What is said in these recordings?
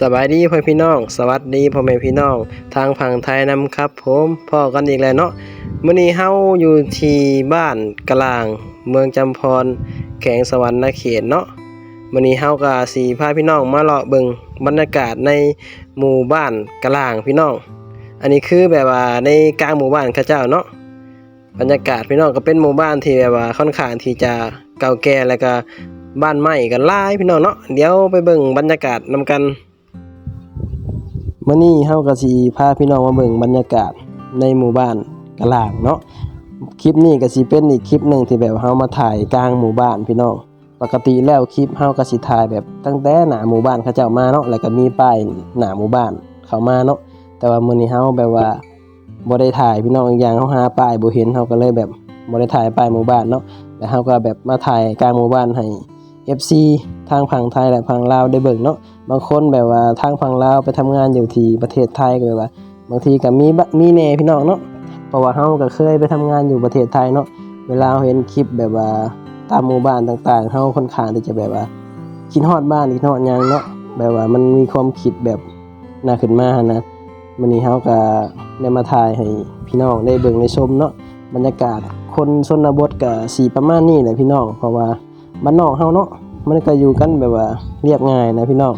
สบายดีพ่อพี่น้อง สวัสดีพ่อแม่พี่น้อง ทางฝั่งไทยนำครับ ผมพ่อกันอีกแล้วเนาะมื้อนี้เฮาอยู่ที่บ้านกลาง เมืองจำพรแขวงสวรรณเขตเนาะมื้อนี้เฮาก็สิพาพี่น้องมาเลาะเบิ่งบรรยากาศในหมู่บ้านกลางพี่น้อง อันนี้คือแบบว่าในกลางหมู่บ้านเขาเจ้าเนาะบรรยากาศพี่น้องก็เป็นหมู่บ้านที่แบบว่าค่อนข้างที่จะเก่าแก่แล้วก็บ้านใหม่กันหลายพี่น้องเนาะเดี๋ยวไปเบิ่งบรรยากาศนำกัน มื่อนี้เฮาก็สิพาพี่น้องมาเบิ่งบรรยากาศในหมู่บ้านกะลางเนาะคลิปนี้ก็สิเป็นอีกคลิปหนึ่งที่แบบเฮามาถ่ายกลางหมู่บ้านพี่น้องปกติแล้วคลิปเฮาก็สิถ่ายแบบตั้งแต่หน้าหมู่บ้านเขาเจ้ามาเนาะแล้วก็มีป้ายหน้าหมู่บ้านเข้ามาเนาะแต่ว่ามื้อนี้เฮาแบบว่าบ่ได้ถ่ายพี่น้องอีกอย่างเฮาหาป้ายบ่เห็นเฮาก็เลยแบบบ่ได้ถ่ายป้ายหมู่บ้านเนาะแล้วเฮาก็แบบมาถ่ายกลางหมู่บ้านให้ FC ทางฝั่งไทยและฝั่งลาวได้เบิ่งเนาะ บางคนแบบว่าทางฝั่งลาวไปทำงานอยู่ที่ประเทศไทยก็แบบว่า บางทีก็มีบะมีแน่พี่น้องเนาะเพราะว่าเฮาก็เคยไปทำงานอยู่ประเทศไทยเนาะเวลาเห็นคลิปแบบว่าตามหมู่บ้านต่างๆเฮาค่อนข้างที่จะแบบว่าคิดฮอดบ้านคิดฮอดหยังเนาะแบบว่ามันมีความคิดแบบน่าขึ้นมานะมื้อนี้เฮาก็ได้มาถ่ายให้พี่น้องได้เบิ่งได้ชมเนาะบรรยากาศคนชนบทก็สิประมาณนี้แหละพี่น้องเพราะว่าบ้านนอกเฮาเนาะมันก็อยู่กันแบบว่าเรียบง่ายนะพี่น้อง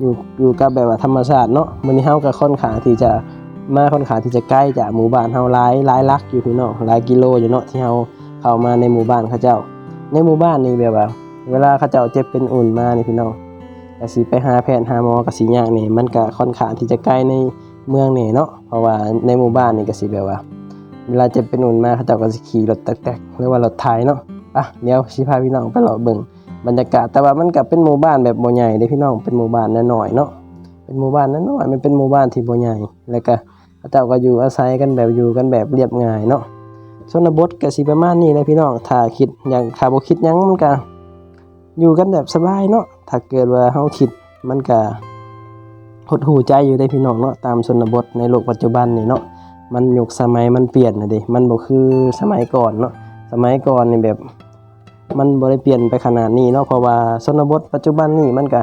อยู่อยู่กับแบบว่าธรรมชาติเนาะมื้อนี้เฮาก็ค่อนข้างที่จะมาค่อนข้างที่จะใกล้จากหมู่บ้านเฮาหลายหลายลักอยู่พี่น้องหลายกิโลอยู่เนาะที่เฮาเข้ามาในหมู่บ้านเขาเจ้า ในหมู่บ้านนี่แบบว่า เวลาเขาเจ้าเจ็บเป็นอุ่นมานี่พี่น้องก็สิไปหาแพทย์หาหมอก็สิยากนี่มันก็ค่อนข้างที่จะใกล้ในเมืองนี่เนาะเพราะว่าในหมู่บ้านนี่ก็สิแบบว่า เวลาเจ็บเป็นอุ่นมาเขาเจ้าก็สิขี่รถแตกๆหรือว่ารถไถเนาะอะเดี๋ยวสิพาพี่น้องไปเลาะเบิ่ง บรรยากาศแต่ว่ามันก็เป็นหมู่บ้านแบบบ่ใหญ่เด้พี่น้องเป็นหมู่บ้านน้อยเนาะเป็นหมู่บ้านน้อยมันเป็นหมู่บ้านที่บ่ใหญ่แล้วก็เจ้าก็อยู่อาศัยกันแบบอยู่กันแบบเรียบง่ายเนาะชนบทก็สิประมาณนี้แหละพี่น้องถ้าคิดอย่างถ้าบ่คิดยังมันก็อยู่กันแบบสบายเนาะถ้าเกิดว่าเฮาคิดมันก็หดหูใจอยู่ได้พี่น้องเนาะตามชนบทในโลกปัจจุบันนี่เนาะมันยุคสมัยมันเปลี่ยนนะด้มันบ่คือสมัยก่อนเนาะสมัยก่อนนี่แบบ มันบ่ได้เปลี่ยนไปขนาดนี้เนาะเพราะว่าชนบทปัจจุบันนี้มันก็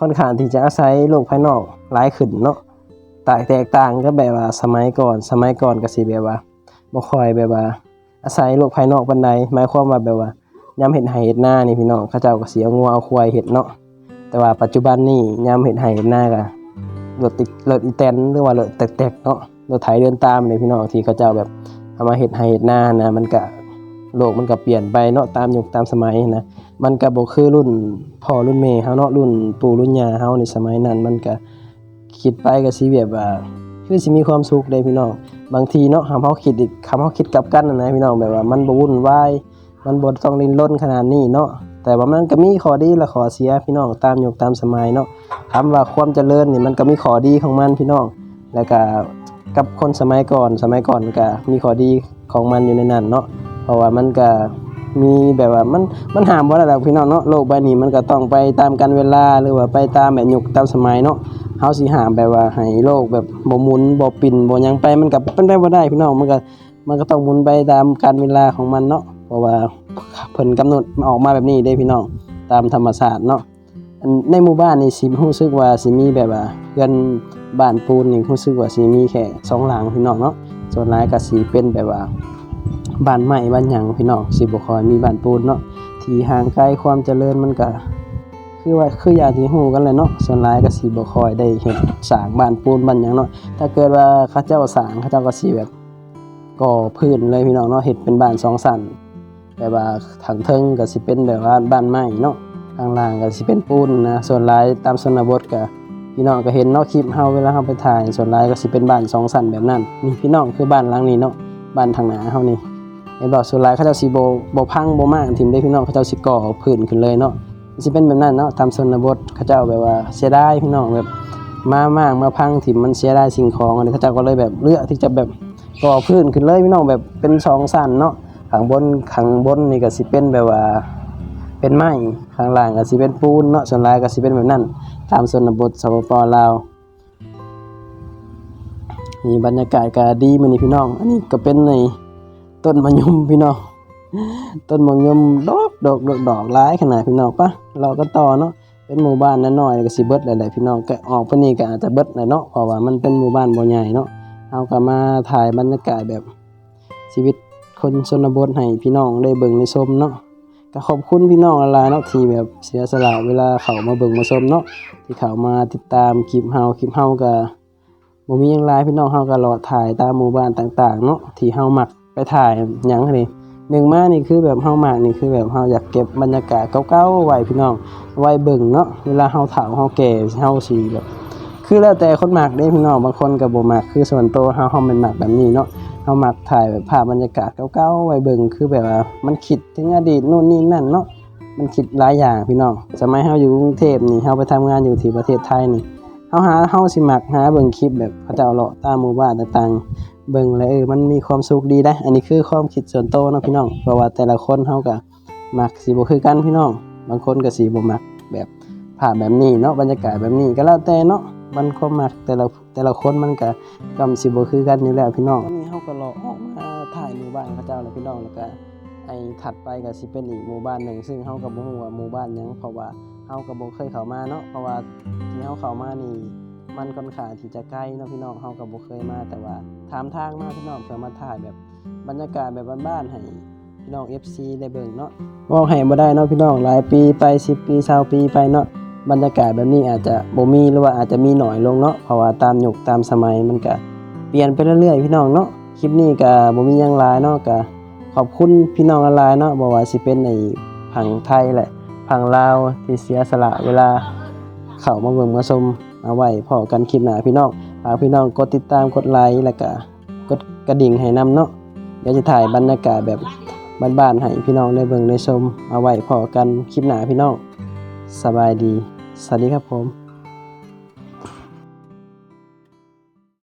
ค่อนข้างที่จะอาศัยโลกภายนอกหลายขึ้นเนาะแตกแตกต่างก็แบบว่าสมัยก่อน สมัยก่อนก็สิแบบว่าบ่ค่อยแบบว่าอาศัยโลกภายนอกปานใดหมายความว่าแบบว่ายามเฮ็ดไร่เฮ็ดนานี่พี่น้องเขาเจ้าก็สิเอางัวเอาควายเฮ็ดเนาะแต่ว่าปัจจุบันนี้ยามเฮ็ดไร่เฮ็ดนาก็รถติดรถอีแตนหรือว่ารถแตกๆเนาะรถไถเดินตามนี่พี่น้องที่เขาเจ้าแบบเอามาเฮ็ดไร่เฮ็ดหน้านะมันก็ โลกมันก็เปลี่ยนไปเนาะตามยุคตามสมัยนะมันก็บ่คือรุ่นพ่อรุ่นแม่เฮาเนาะรุ่นปู่รุ่นย่าเฮาในสมัยนั้น มันก็คิดไปก็สิแบบว่าคือสิมีความสุขเด้พี่น้องบางทีเนาะหาเฮาคิดอีกคำเฮาคิดกลับกันนะพี่น้องแบบว่ามันบ่วุ่นวายมันบ่ต้องรินรนขนาดนี้เนาะแต่ว่ามันก็มีข้อดีและข้อเสียพี่น้องตามยุคตามสมัยเนาะคำว่าความเจริญนี่มันก็มีข้อดีของมันพี่น้องแล้วก็กับคนสมัยก่อนสมัยก่อนก็มีข้อดีของมันอยู่ในนั้นเนาะ เพราะว่ามันก็มีแบบว่ามันมันห้ามบ่ได้ดอกพี่น้องเนาะโลกใบนี้มันก็ต้องไปตามกาลเวลาหรือว่าไปตามแบบยุคตามสมัยเนาะเฮาสิห้ามแบบว่าให้โลกแบบบ่หมุนบ่ปิ่นบ่หยังไปมันก็เป็นไปบ่ได้พี่น้องมันก็มันก็ต้องหมุนไปตามกาลเวลาของมันเนาะเพราะว่าเพิ่นกำหนดออกมาแบบนี้เด้พี่น้องตามธรรมชาติเนาะในหมู่บ้านนี่สิรู้สึกว่าสิมีแบบว่าเรือนบ้านปูนนี่รู้สึกว่าสิมีแค่สองหลังพี่น้องเนาะส่วนหลายก็สิเป็นแบบว่า บ้านใหม่บ้านหยังพี่น้องสิบ่ค่อยมีบ้านปูนเนาะที่ห่างไกลความเจริญมันก็คือว่าคืออย่างที่ฮู้กันแหละเนาะส่วนหลายก็สิบ่ค่อยได้เฮ็ดสร้างบ้านปูนบ้านหยังเนาะถ้าเกิดว่าเขาเจ้าสร้างเขาเจ้าก็สิแบบก่อพื้นเลยพี่น้องเนาะเฮ็ดเป็นบ้านสองชั้นแบบว่าทางเทิงก็สิเป็นแบบว่าบ้านไม้เนาะข้างล่างก็สิเป็นปูนนะส่วนหลายตามชนบทก็พี่น้องก็เห็นเนาะคลิปเฮาเวลาเฮาไปถ่าย ส่วนหลายก็สิเป็นบ้านสองชั้นแบบนั้นนี่พี่น้องคือบ้านหลังนี้เนาะ บ้านทางหนาเฮานี่ไอ้บอกสุดท้ายเขาเจ้าสิบ่บ่พังบ่มากทีมได้พี่น้องเขาเจ้าสิก่อพื้นขึ้นเลยเนาะสิเป็นแบบนั้นเนาะตามชนบทเขาเจ้าแบบว่าเสียดายพี่น้องแบบมามากมาพังทีมมันเสียดายสิ่งของอันนี้เขาเจ้าก็เลยแบบเลือกที่จะแบบก่อพื้นขึ้นเลยพี่น้องแบบเป็นสองสั้นเนาะข้างบนข้างบนนี่ก็สิเป็นแบบว่าเป็นไม้ข้างล่างก็สิเป็นปูนเนาะส่วนลายก็สิเป็นแบบนั้น ตามชนบทสปปลาว นี่บรรยากาศก็ดีมื้อนี้พี่น้อง อันนี้ก็เป็นในต้นมะยมพี่น้อง ต้นมะยมดอกดอกดอกดอกหลายขนาดพี่น้องปะเราก็ต่อเนาะ เป็นหมู่บ้านน้อยๆก็สิเบิดหลายๆพี่น้องก็ออกไปนี่ก็อาจจะเบิดแหละเนาะ เพราะว่ามันเป็นหมู่บ้านบ่ใหญ่เนาะเฮาก็มาถ่ายบรรยากาศแบบชีวิตคนชนบทให้พี่น้องได้เบิ่งได้ชมเนาะก็ขอบคุณพี่น้องหลายๆเนาะที่แบบเสียสละเวลาเข้ามาเบิ่งมาชมเนาะที่เข้ามาติดตามคลิปเฮาคลิปเฮาก็ บ่มีหยังหลายพี่น้องเฮาก็รอถ่ายตามหมู่บ้านต่างๆเนาะที่เฮามักไปถ่ายหยังนี่หนึ่งมานี่คือแบบเฮามากนี่คือแบบเฮาอยากเก็บบรรยากาศเก่าๆไว้พี่น้องไว้เบิ่งเนาะเวลาเฮาเฒ่าเฮาแก่เฮาสิแบบคือแล้วแต่คนมักเด้พี่น้องบางคนก็บ่มักคือส่วนตัวเฮาเฮาแม่นมักแบบนี้เนาะเฮามักถ่ายแบบภาพบรรยากาศเก่าๆไว้เบิ่งคือแบบว่ามันคิดถึงอดีตนู่นนี่นั่นเนาะมันคิดหลายอย่างพี่น้องสมัยเฮาอยู่กรุงเทพนี่เฮาไปทำงานอยู่ที่ประเทศไทยนี่ เฮาหาเฮาสิมักหาเบิ่งคลิปแบบเขาเจ้าเลาะตามหมู่บ้านต่างๆ เบิ่งแล้วเออมันมีความสุขดีได้อันนี้คือความคิดส่วนตัวเนาะพี่น้องเพราะว่าแต่ละคนเฮาก็มักสิบ่คือกันพี่น้อง บางคนก็สิบ่มักแบบภาพแบบนี้เนาะบรรยากาศแบบนี้ก็แล้วแต่เนาะมันความมักแต่ละแต่ละคนมันก็กำสิบ่คือกันอยู่แล้วพี่น้องนี้เฮาก็รอออกมาถ่ายหมู่บ้านเขาเจ้าแล้วพี่น้องแล้วก็ไอ้ถัดไปก็สิเป็นอีกหมู่บ้านหนึ่งซึ่งเฮาก็บ่ฮู้ว่าหมู่บ้านหยังเพราะว่าาก็บ่เคยเข้ามาเนาะเพราะว่าที่เฮาเข้ามานี่มันค่อนข้างที่จะใกล้เนาะพี่น้องเฮาก็บ่เคยมา แต่ว่าถามทางมาพี่น้องเพื่อมาถ่ายแบบบรรยากาศแบบบ้านๆให้พี่น้อง FC ได้เบิ่งเนาะเว้าให้บ่ได้เนาะพี่น้องหลายปีไป 10 ปี20ปีไปเนาะบรรยากาศแบบนี้อาจจะบ่มีหรือว่าอาจจะมีหน้อยลงเนาะเพราะว่าตามยุคตามสมัยมันก็เปลี่ยนไปเรื่อยๆพี่น้องเนาะคลิปนี้ก็บ่มีหยังหลายเนาะก็ขอบคุณพี่น้องหลายเนาะบ่ว่าสิเป็นในผังไทยแหละ ผังลาวที่เสียสละเวลา เข้ามาเบิ่งมาชมเอาไว้พอกันคลิปหน้าพี่น้องฝากพี่น้องกดติดตามกดไลค์แล้วก็กดกระดิ่งให้นำเนาะเดี๋ยวจะถ่ายบรรยากาศแบบบ้านๆให้พี่น้องได้เบิ่งได้ชมเอาไว้พอกันคลิปหน้าพี่น้องสบายดี สวัสดีครับผม